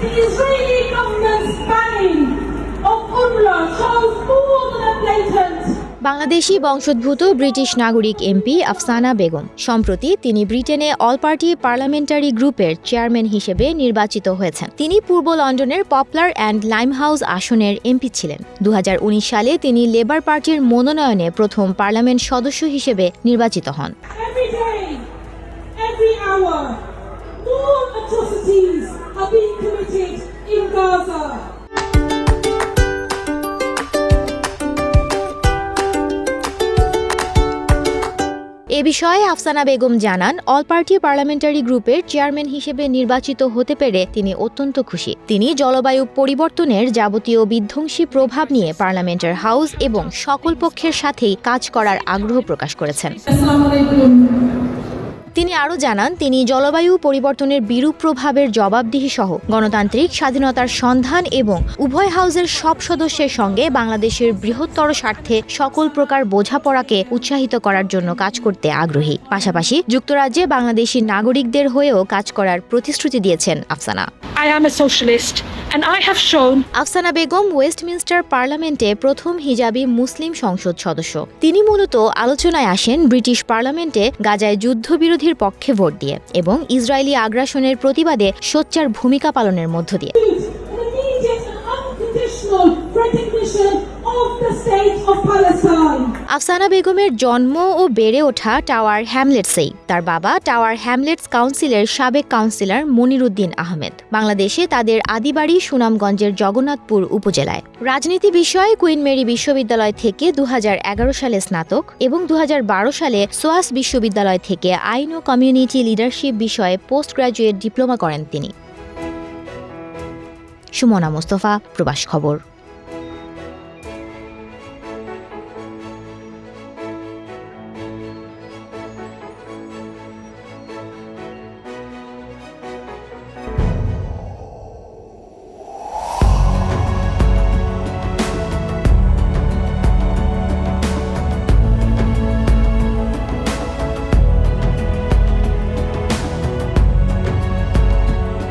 the Israeli government's banning of UNRWA shows more than a blatant. Bangladeshi বংশোদ্ভূত British নাগরিক MP Afsana Begum সম্প্রতি তিনি ব্রিটেনে অল পার্টি পার্লামেন্টারি গ্রুপের চেয়ারম্যান হিসেবে নির্বাচিত হয়েছেন। তিনি পূর্ব লন্ডনের পপলার অ্যান্ড লাইমহাউস আসনের এমপি ছিলেন। দু হাজার উনিশ সালে তিনি লেবার পার্টির মনোনয়নে প্রথম পার্লামেন্ট সদস্য হিসেবে নির্বাচিত হন। এ বিষয়ে আফসানা বেগম জানান, অল পার্টি পার্লামেন্টারি গ্রুপের চেয়ারম্যান হিসেবে নির্বাচিত হতে পেরে তিনি অত্যন্ত খুশি তিনি জলবায়ু পরিবর্তনের যাবতীয় বিধ্বংসী প্রভাব নিয়ে পার্লামেন্টের হাউস এবং সকল পক্ষের সাথেই কাজ করার আগ্রহ প্রকাশ করেছেন. তিনি আরও জানান তিনি জলবায়ু পরিবর্তনের বিরূপ প্রভাবের জবাবদিহি সহ গণতান্ত্রিক স্বাধীনতার সন্ধান এবং উভয় হাউসের সব সদস্যের সঙ্গে বাংলাদেশের বৃহত্তর স্বার্থে সকল প্রকার বোঝাপড়াকে উৎসাহিত করার জন্য কাজ করতে আগ্রহী। পাশাপাশি যুক্তরাজ্যে বাংলাদেশি নাগরিকদের হয়েও কাজ করার প্রতিশ্রুতি দিয়েছেন Afsana. I am a socialist, and I have shown Afsana Begum Westminster পার্লামেন্টে প্রথম হিজাবি মুসলিম সংসদ সদস্য তিনি মূলত আলোচনায় আসেন ব্রিটিশ পার্লামেন্টে গাজায় যুদ্ধবিরোধীর পক্ষে ভোট দিয়ে এবং ইসরায়েলি আগ্রাসনের প্রতিবাদে সোচ্চার ভূমিকা পালনের মধ্য দিয়ে recognition of the state of Palestine. Afsana. বেগমের জন্ম ও বেড়ে ওঠা টাওয়ার হ্যামলেটসেই তার বাবা টাওয়ার হ্যামলেটস কাউন্সিলের সাবেক কাউন্সিলর মনিরুদ্দিন আহমেদ। বাংলাদেশে তাদের আদিবাড়ি সুনামগঞ্জের জগন্নাথপুর উপজেলায়। রাজনীতি বিষয়ে কুইন মেরি বিশ্ববিদ্যালয় থেকে দুহাজার এগারো সালে স্নাতক এবং দু হাজার বারো সালে সোয়াস বিশ্ববিদ্যালয় থেকে আইন ও কমিউনিটি লিডারশিপ বিষয়ে পোস্ট গ্রাজুয়েট ডিপ্লোমা করেন তিনি। সুমনা মোস্তফা, প্রবাস খবর।